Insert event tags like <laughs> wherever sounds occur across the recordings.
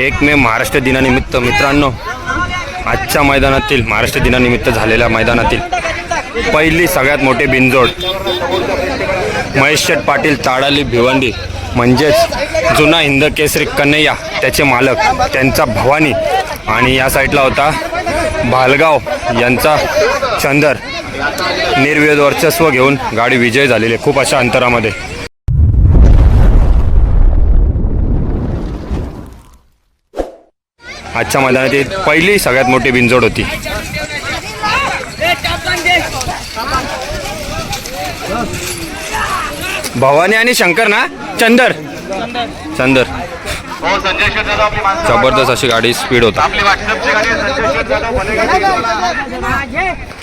एक मे महाराष्ट्र दिनानिमित्त मित्रांनो आजच्या मैदानातील महाराष्ट्र दिनानिमित्त झालेल्या मैदानातील पहिली सगळ्यात मोठी बिनजोड महेश शेठ पाटील ताडाली भिवंडी म्हणजेच जुना हिंद केसरी कन्हैया त्याचे मालक त्यांचा भवानी आणि या साईडला होता भालगाव यांचा चंदर निर्वेद वर्चस्व घेऊन गाडी विजय झालेली आहे. खूप अशा अंतरामध्ये. आजच्या मैदानातील पहिली सगळ्यात मोठी बिनजोड होती. भवानी आणि शंकर ना? चंदर. चंदर. जबरदस्त अशी गाडी स्पीड होता.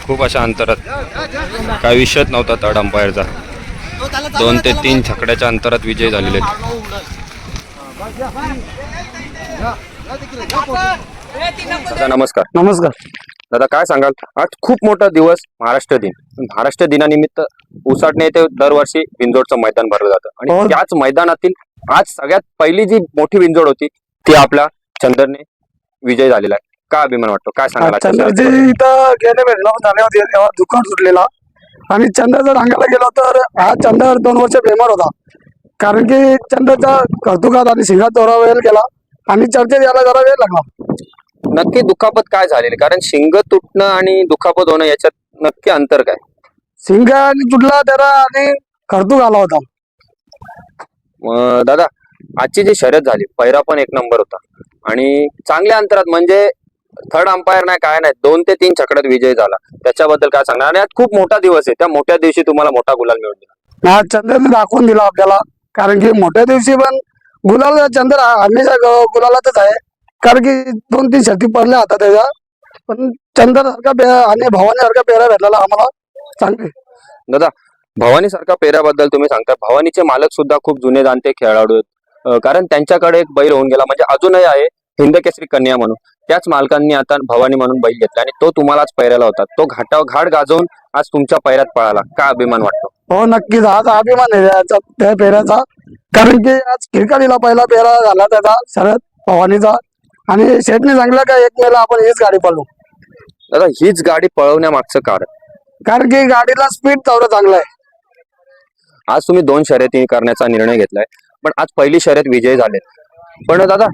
खूप अशा अंतरात. काय विषयच नव्हता थर्ड अंपायरचा दोन ते तीन छकड्याच्या अंतरात विजय झालेले आहेत. दादा नमस्कार. नमस्कार. दादा काय सांगाल? आज खूप मोठा दिवस महाराष्ट्र दिन. महाराष्ट्र दिनानिमित्त उसाटणे येथे दरवर्षी बिंजोडचं मैदान भरलं जातं. आणि. त्याच मैदानातील आज सगळ्यात पहिली जी मोठी बिंजोड होती ती आपल्या चंदरने विजय झालेला आहे. काय अभिमान वाटतो? काय सांगाल चंद्रजी? इथं गेले भेटलो झाले होते तेव्हा दुकान सुटलेला. आणि चंद्रचा सांगायला गेलो तर हा चंद्र दोन वर्ष बेमार होता. कारण की चंद्रचा कौतुकात आणि सिंगात दौरा वेळ गेला. आणि चर्चेत यायला जरा वेळ लागला नक्की दुखापत काय झालेली? कारण शिंग तुटणं आणि दुखापत होणं याच्यात नक्की अंतर काय? सिंग आणि तुटला त्याला आणि कर्तुक आला होता. अं, दादा आजची जी शर्यत झाली पहिरा पण एक नंबर होता. आणि चांगल्या अंतरात म्हणजे थर्ड अंपायर नाही काय नाही दोन ते तीन छकड्यात विजय झाला. त्याच्याबद्दल काय सांगणार? आणि आज खूप मोठा दिवस आहे. त्या मोठ्या दिवशी तुम्हाला मोठा गुलाल मिळून दिला चंद्रने दाखवून दिला आपल्याला. कारण की मोठ्या दिवशी पण गुलाल चंद्र हमेशा गुलालातच आहे. कारण की दोन तीन शक्ती पडल्या आता त्याच्या. पण चंद्र सारखा आणि भवानी सारखा पेरा भेटलेला आम्हाला. चांगले. दादा भवानी सारखा पेहऱ्याबद्दल तुम्ही सांगता. भवानीचे मालक सुद्धा खूप जुने जाणते खेळाडू. आहेत कारण त्यांच्याकडे एक बैल होऊन गेला. म्हणजे अजूनही आहे हिंद केसरी कन्या म्हणून. त्याच मालकांनी आता भवानी म्हणून बैल घेतला आणि तो तुम्हालाच पैऱ्याला होता. तो घाटावर घाट गाजवून आज तुमच्या पैऱ्यात पळाला. काय अभिमान वाटतो? हो नक्कीच. आज अभिमान आहे त्याचा त्या पेऱ्याचा कारण की आज खिरकालीला पहिला पेरा झाला त्याचा शरद भवानीचा. आणि शेटने सांगितलं का एक मेला आपण हीच गाडी पळू दादा हीच गाडी पळवण्यामागचं कारण? कारण की गाडीला स्पीड तेवढं चांगलं आहे. आज तुम्ही दोन शर्यती करण्याचा निर्णय घेतलाय पण आज पहिली शर्यत विजय झाले. पण दादा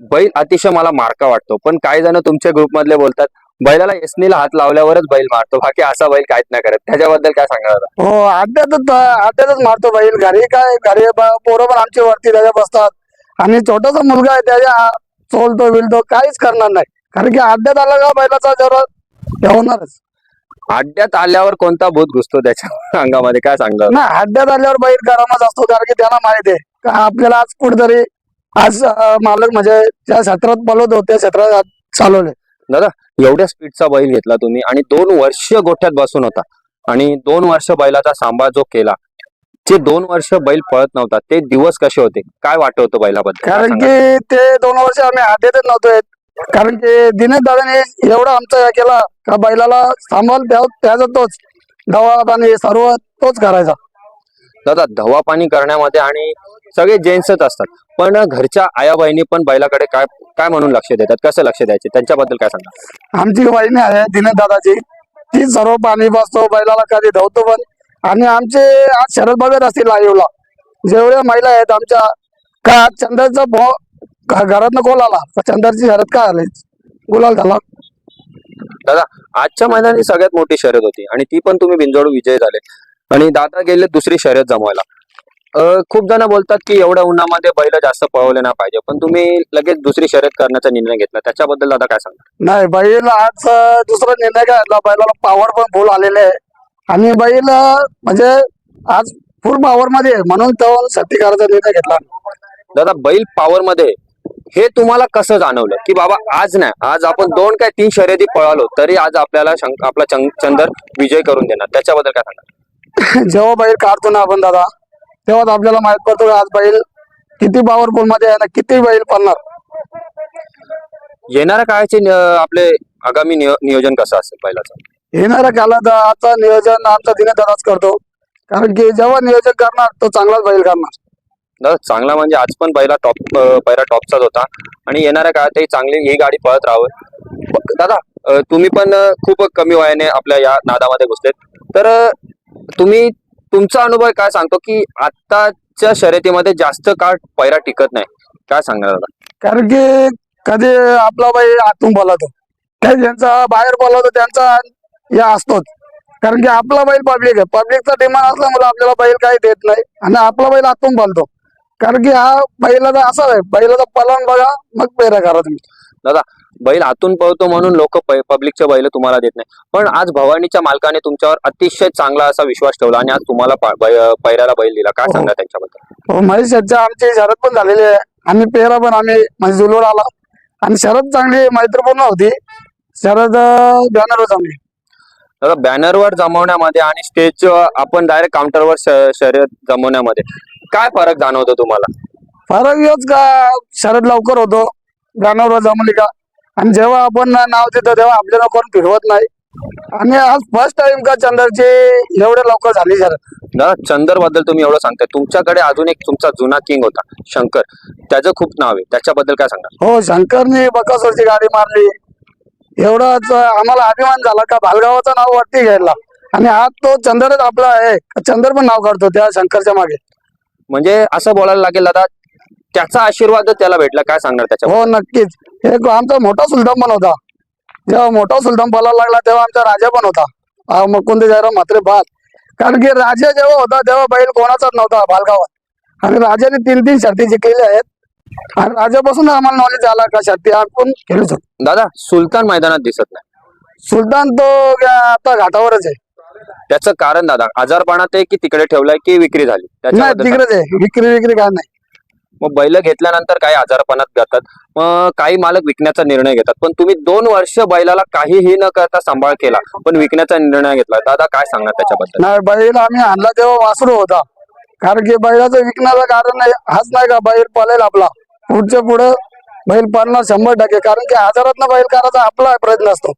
बैल अतिशय मला मार्का वाटतो. पण काही जण तुमच्या ग्रुप मधले बोलतात बैलाला एसनीला हात लावल्यावरच बैल मारतो बाकी असा बैल काहीच नाही करत. त्याच्याबद्दल काय सांगा हो अड्ड्यातच मारतो बैल. घरी काय घरी पोरं पण आमची वरती त्याच्या बसतात. आणि छोटासा मुलगा आहे त्याच्या चोलतो बिलतो काहीच करणार नाही. कारण की अड्ड्यात आला का बैलाचा जरा होणारच. अड्ड्यात आल्यावर कोणता भूत घुसतो त्याच्या <laughs> अंगामध्ये? काय सांगा ना अड्ड्यात आल्यावर बैल गरमच असतो कारण की त्याला माहिती आहे. का आपल्याला आज कुठेतरी आज मालक म्हणजे ज्या क्षेत्रात पळवतो त्या क्षेत्रात चालवले. दादा एवढ्या स्पीडचा बैल घेतला तुम्ही आणि दोन वर्ष गोठ्यात बसून होता. आणि दोन वर्ष बैलाचा सांभाळ जो केला जे दोन वर्ष बैल पळत नव्हता ते दिवस कसे होते? काय वाटत होतं बैलाबद्दल? कारण? की ते दोन वर्ष आम्ही अड्ड्यातच नव्हतो येत. कारण की दिनेश दादाने एवढा आमचा केला का बैलाला सांभाळ त्या- त्याचा तोच. दवा पाणी सर्व तोच करायचा. दादा धवा पाणी करण्यामध्ये आणि सगळे जेंट्सच असतात. पण घरच्या आया बहिणी पण बैलाकडे काय काय म्हणून लक्ष देतात? कसं लक्ष द्यायचे? त्यांच्याबद्दल काय सांगा आमची वहिनी आहे दिनेश दादाची ती सर्व पाणी बसतो बैलाला कधी धावतो पण. आणि आमचे आज शरद बघत असतील लाईव्हला जेवढ्या महिला आहेत आमच्या का चंद्रचा भो घरात कोल आला? चंद्रची शरद काय आली? गुलाल झाला. दादा आजच्या मैदानाची सगळ्यात मोठी शर्यत होती. आणि ती पण तुम्ही बिंजोड विजय झाले आणि दादा गेले दुसरी शर्यत जमवायला. खूप जण बोलतात की एवढ्या उन्हामध्ये बैल जास्त पळवले नाही पाहिजे पण तुम्ही लगेच दुसरी शर्यत करण्याचा निर्णय घेतला. त्याच्याबद्दल दादा काय सांगा नाही बैल आज दुसरा निर्णय घेतला? बैलाला पॉवर पण फुल आलेले आहे. आणि बैल म्हणजे आज फुल पॉवर मध्ये. म्हणून तो सत्ती करायचा निर्णय घेतला. दादा बैल पॉवर मध्ये हे तुम्हाला कसं जाणवलं? की बाबा आज नाही. आज आपण दोन काय तीन शर्यती पळालो तरी आज आपल्याला आपला चंदर विजय करून देणार. त्याच्याबद्दल काय सांगा जेव्हा बैल काढतो ना आपण दादा तेव्हाच आपल्याला माहीत पडतो आज बैल किती पॉवरफुलमध्ये आहे ना किती बैल पडणार येणाऱ्या काळाचे नि- आपले आगामी नियो- नियोजन कसं असेल बैलाचं? येणाऱ्या काळात आता नियोजन आमचा दिने दादाच करतो. कारण की जेव्हा नियोजन करणार तो चांगलाच बैल करणार. दादा चांगला म्हणजे आज पण पहिला टॉप पहिला टॉपचाच होता. आणि येणाऱ्या काळातही चांगली ही गाडी पळत राहावं. ब- दादा अ, तुम्ही पण अ, खूप कमी वयाने आपल्या या नादामध्ये घुसलेत. तर अ, तुम्ही तुमचा अनुभव काय सांगतो की आत्ताच्या शर्यतीमध्ये जास्त काळ पैरा टिकत नाही? काय सांगणार दादा कारण की कधी आपला बाई आतून बोलवतो काही ज्यांचा बाहेर बोलवतो त्यांचा या असतोच. कारण की आपला बैल पब्लिक आहे. पब्लिकचा डिमांड असल्यामुळे आपल्याला बैल काही देत नाही. आणि आपला बैल आतून बोलतो. कारण की हा बैलाचा असा आहे. बैलाचा पलन बघा मग पेरा करा तुम्ही. दादा बैल आतून पळतो म्हणून लोक पब्लिकचे बैल तुम्हाला देत नाही. पण आज भवानीच्या मालकाने तुमच्यावर अतिशय चांगला असा विश्वास ठेवला आणि आज तुम्हाला पा- बै- पैऱ्याला बैल दिला. काय हो. सांगणार त्यांच्याबद्दल? हो महेश शेटच्या आमची शरद पण झालेली आहे. आणि पेरा पण आम्ही म्हणजे जुलवर आला. आणि शरद चांगली मैत्रीपूर्ण होती. शरद बॅनर चांगली. दादा बॅनरवर जमवण्यामध्ये आणि स्टेज आपण डायरेक्ट काउंटरवर शर्यत जमवण्यामध्ये काय फरक जाणवतो तुम्हाला? फरक हेच का शरद लवकर होतो. गाण्यावर जमली का? आणि जेव्हा आपण नाव देतो तेव्हा आपल्याला कोण फिरवत नाही. आणि आज फर्स्ट टाइम का चंदरची एवढे लवकर झाली शरद दादा चंदरबद्दल तुम्ही एवढं सांगताय. तुमच्याकडे अजून एक तुमचा जुना किंग होता शंकर. त्याचं खूप नाव आहे. त्याच्याबद्दल काय सांगणार? हो शंकरनी बकासूरची गाडी मारली. एवढाच आम्हाला अभिमान झाला का भालगावाचं नाव वरती घ्यायला. आणि आज तो चंदरच आपला आहे. चंदर पण नाव काढतो त्या शंकरच्या मागे. म्हणजे असं बोलायला लागेल दादा त्याचा आशीर्वाद त्याला भेटला. काय सांगणार त्याच्या हो नक्कीच. एक आमचा मोठा सुलतान पण होता. जेव्हा मोठा सुलतान बोलायला लागला तेव्हा आमचा राजा पण होता. हा मुकुंद जयराम म्हात्रे बाद कारण की राजा जेव्हा होता तेव्हा बैल कोणाचाच नव्हता बालगावात. आणि राजाने तीन तीन शर्ती जिंकलेल्या आहेत. आणि राजापासून आम्हाला नॉलेज आला का शर्ती आपण खेळू शकतो. दादा सुलतान मैदानात दिसत नाही. सुलतान तो आता घाटावरच आहे. त्याचं कारण दादा आजारपणात आहे की तिकडे ठेवलाय की विक्री झाली? नाही. तिकडेच आहे. विक्री विक्री काय नाही. मग बैल घेतल्यानंतर काही आजारपणात जातात मग काही मालक विकण्याचा निर्णय घेतात. पण तुम्ही दोन वर्ष बैलाला काहीही न करता सांभाळ केला पण विकण्याचा निर्णय घेतला. दादा काय सांगणार त्याच्याबद्दल? नाही बैल आम्ही आणला तेव्हा वासरू होता. कारण की बैलाचं विकण्याचं कारण नाही हाच नाही का बैल पळेल आपला. पुढच्या पुढे बैल पळणार शंभर टक्के. कारण की आजारात बैल करायचा आपला प्रयत्न असतो.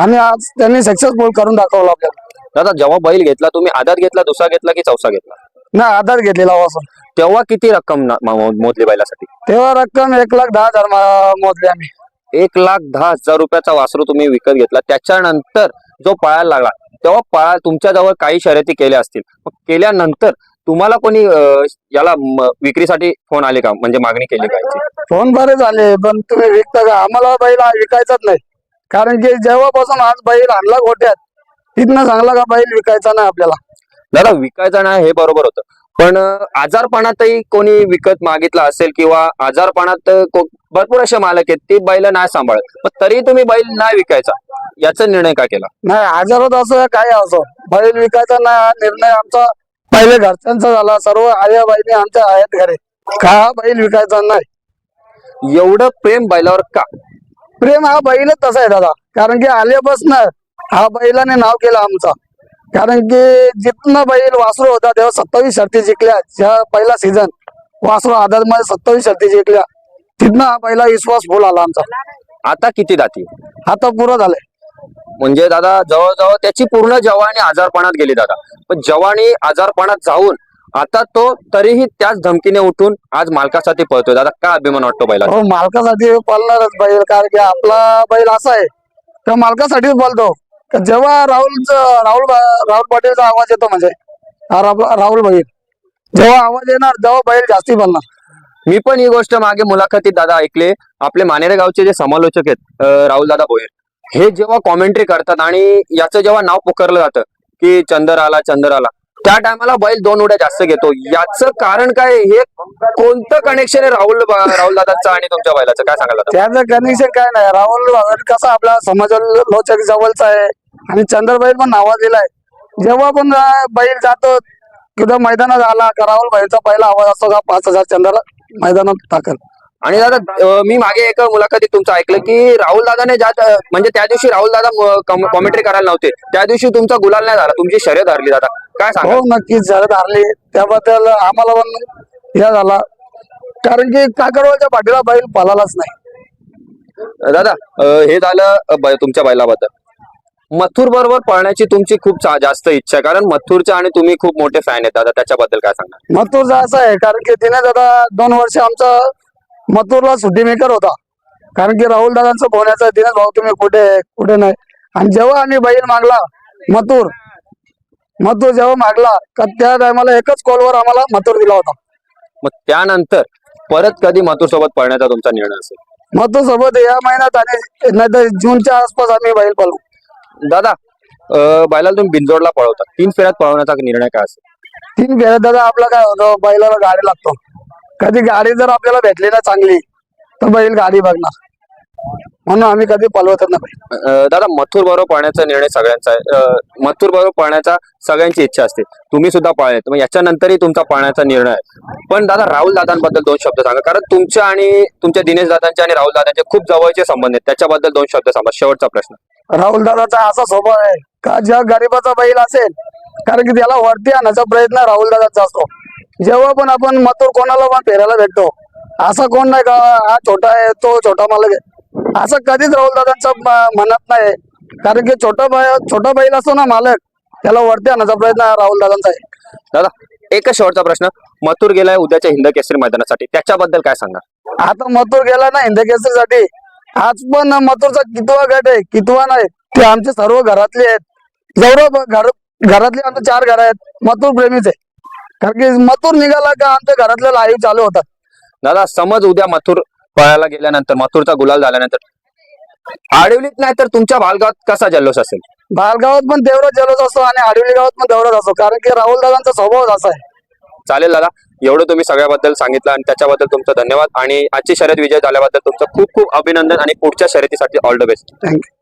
आणि आज त्यांनी सक्सेसफुल करून दाखवलं आपल्याला. दादा जेव्हा बैल घेतला तुम्ही आधार घेतला दुसरा घेतला की चौसा घेतला? नाही आधार घेतलेला वासून तेव्हा किती रक्कम ना- म- म- मोजली बैलासाठी? तेव्हा रक्कम एक लाख दहा हजार मा- मोजली आम्ही. एक लाख दहा हजार रुपयाचा वासरू तुम्ही विकत घेतला. त्याच्यानंतर जो पळायला लागला तेव्हा पळा तुमच्याजवळ काही शर्यती केल्या असतील. मग केल्यानंतर तुम्हाला कोणी अं, याला म- विक्रीसाठी फोन आले का? म्हणजे मागणी केली का याची? फोन बरे झाले पण तुम्ही विकता का? आम्हाला बैल हा विकायचाच नाही. कारण की जेव्हापासून आज बैल आणला गोट्यात तिथनं सांगला का बैल विकायचा नाही आपल्याला? दादा विकायचं नाही हे बरोबर होतं. पण आजारपणातही कोणी विकत मागितला असेल किंवा आजारपणात भरपूर असे मालक आहेत ते बैल नाही सांभाळत. पण तरी तुम्ही बैल नाही विकायचा. याचा निर्णय का केला? नाही आजारात असो काय असो. बैल विकायचा नाही हा निर्णय आमचा पहिले घरच्यांचा झाला. सर्व आया बहिणी आमच्या आहेत घरी. का हा बैल विकायचा नाही? एवढं प्रेम बैलावर का? प्रेम हा बैलच तसा आहे दादा. कारण की आल्यापासून हा बैलाने नाव केलं आमचा. कारण की जिथनं बैल वासरू होता तेव्हा सत्तावीस शर्ती जिंकल्या. ज्या पहिला सीझन वासरू आधारमध्ये सत्तावीस शर्ती जिंकल्या. तिथनं हा पहिला विश्वास फुल आला आमचा. आता किती जाती? आता पुरं झालंय म्हणजे दादा जवळजवळ त्याची पूर्ण जवानी आजारपणात गेली दादा. पण जवानी आजारपणात जाऊन आता तो तरीही त्याच धमकीने उठून आज मालकासाठी पळतोय. दादा काय अभिमान वाटतो बैला हो मालकासाठी पालणारच बैल. कारण की आपला बैल असा आहे तर मालकासाठीच बोलतो. जेव्हा राहुल राहुल राहुल पाटीलचा आवाज येतो म्हणजे राहुल बैल जेव्हा आवाज येणार तेव्हा बैल जास्ती बोलणार मी पण ही गोष्ट मागे मुलाखतीत दादा ऐकले. आपले मानेरे गावचे जे समालोचक आहेत राहुल दादा भोयर हे जेव्हा कॉमेंट्री करतात आणि याचं जेव्हा नाव पुकारलं जातं की चंदर आला चंदर आला त्या टायमाला बैल दोन उड्या जास्त घेतो. याचं कारण काय? हे कोणतं कनेक्शन आहे राहुल राहुल दादाचं आणि तुमच्या बैलाचं? काय सांगाल दादा त्याचं कनेक्शन काय नाही. राहुल कसा आपला समाज लोचक जवळचा आहे. आणि चंद्रबाई पण नावाजलेला आहे जेव्हा पण बैल जातो किंवा मैदानात आला का राहुल भाईचा पहिला आवाज असतो का पाच हजार चंद्राला मैदानात टाकल. आणि दादा मी मागे एका मुलाखतीत तुमचं ऐकलं की राहुल दादाने ज्या म्हणजे त्या दिवशी राहुल दादा कॉमेंट्री करायला नव्हते. त्या दिवशी तुमचा गुलाल नाही झाला तुमची शर्यत हरली दादा. काय सांगा हो नक्कीच शरद हारली. त्याबद्दल आम्हाला पण हे झाला. कारण की काकडवाच्या पाठीला बैल पळालाच नाही. दादा हे झालं तुमच्या बैलाबद्दल. मथुर बरोबर पळण्याची तुमची खूप जास्त इच्छा आहे. कारण मथुरच्या आणि तुम्ही खूप मोठे फॅन आहेत. दादा त्याच्याबद्दल काय सांगणार? मथुरचा असं आहे. कारण की तिने दादा दोन वर्ष आमचा मथुरला सुट्टी मेकर होता. कारण की राहुल दादांचं यायचा. दिनेश भाऊ तुम्ही कुठे? कुठे नाही? आणि जेव्हा आम्ही बैल मागला मथुर मथुर जेव्हा मागला का त्या टायमाला एकच कॉलवर आम्हाला मथुर दिला होता. मग त्यानंतर परत कधी मथुर सोबत पळण्याचा तुमचा निर्णय असेल? मथुर सोबत या महिन्यात आणि नाहीतर जूनच्या आसपास आम्ही बैल पळू. दादा बैलाला तुम्ही बिंजोडला पळवता. तीन फेऱ्यात पळवण्याचा निर्णय काय असेल? तीन फेऱ्यात दादा आपला काय होतं बैलाला गाडी लागतो. कधी गाडी जर आपल्याला भेटली ना चांगली तर बैल गाडी बघणार. म्हणून आम्ही कधी पळवतच नाही. अं, दादा मथुर बरोबर पळण्याचा निर्णय सगळ्यांचा आहे. अं, मथुर बरोबर पळण्याचा सगळ्यांची इच्छा असते. तुम्ही सुद्धा पळले मग याच्यानंतरही तुमचा पळण्याचा निर्णय आहे. पण दादा राहुल दादांबद्दल दोन शब्द सांगा. कारण तुमच्या आणि तुमच्या दिनेश दादांचे आणि राहुल दादांचे खूप जवळचे संबंध आहेत. त्याच्याबद्दल दोन शब्द सांगा. शेवटचा प्रश्न. राहुल दादाचा असा स्वभाव आहे का ज्या गरीबाचा बैल असेल कारण की त्याला वरती आणण्याचा प्रयत्न राहुल दादाचा असतो. जेव्हा पण आपण मथुर कोणाला पण फेरायला भेटतो असं कोण नाही का हा छोटा आहे तो छोटा मालक आहे. असं कधीच राहुल दादांचं म्हणत नाही. कारण की छोटा बै छोटा बैल असतो ना मालक त्याला वरती आणण्याचा प्रयत्न राहुल दादांचा आहे. दादा एकच शेवटचा प्रश्न. मथुर गेलाय उद्याच्या हिंद केसरी मैदानासाठी. त्याच्याबद्दल काय सांगा? आता मथुर गेला ना हिंद केसरीसाठी. आज पण मथुरचा कितवा गट आहे कितवा नाही ते आमचे सर्व घरातले आहेत. जेवढं घर घरातले आमचे चार घर आहेत. मथुर प्रेमीच आहे. कारण की मथुर निघाला का आमच्या घरातले लाईव्ह चालू होतात. दादा समज उद्या मथुर पळायला गेल्यानंतर मथुरचा गुलाल झाल्यानंतर. आडवलीत नाही तर तुमच्या भालगावात कसा जल्लोष असेल? बालगावात पण तेवढाच जल्लोष असतो आणि आडवली गावात पण तेवढाच असतो कारण की राहुल दादांचा स्वभाव असा आहे. चालेल दादा एवढं तुम्ही सगळ्याबद्दल सांगितलं आणि त्याच्याबद्दल तुमचं धन्यवाद. आणि आजची शर्यत विजय झाल्याबद्दल तुमचं खूप खूप अभिनंदन आणि पुढच्या शर्यतीसाठी all the best. Thank you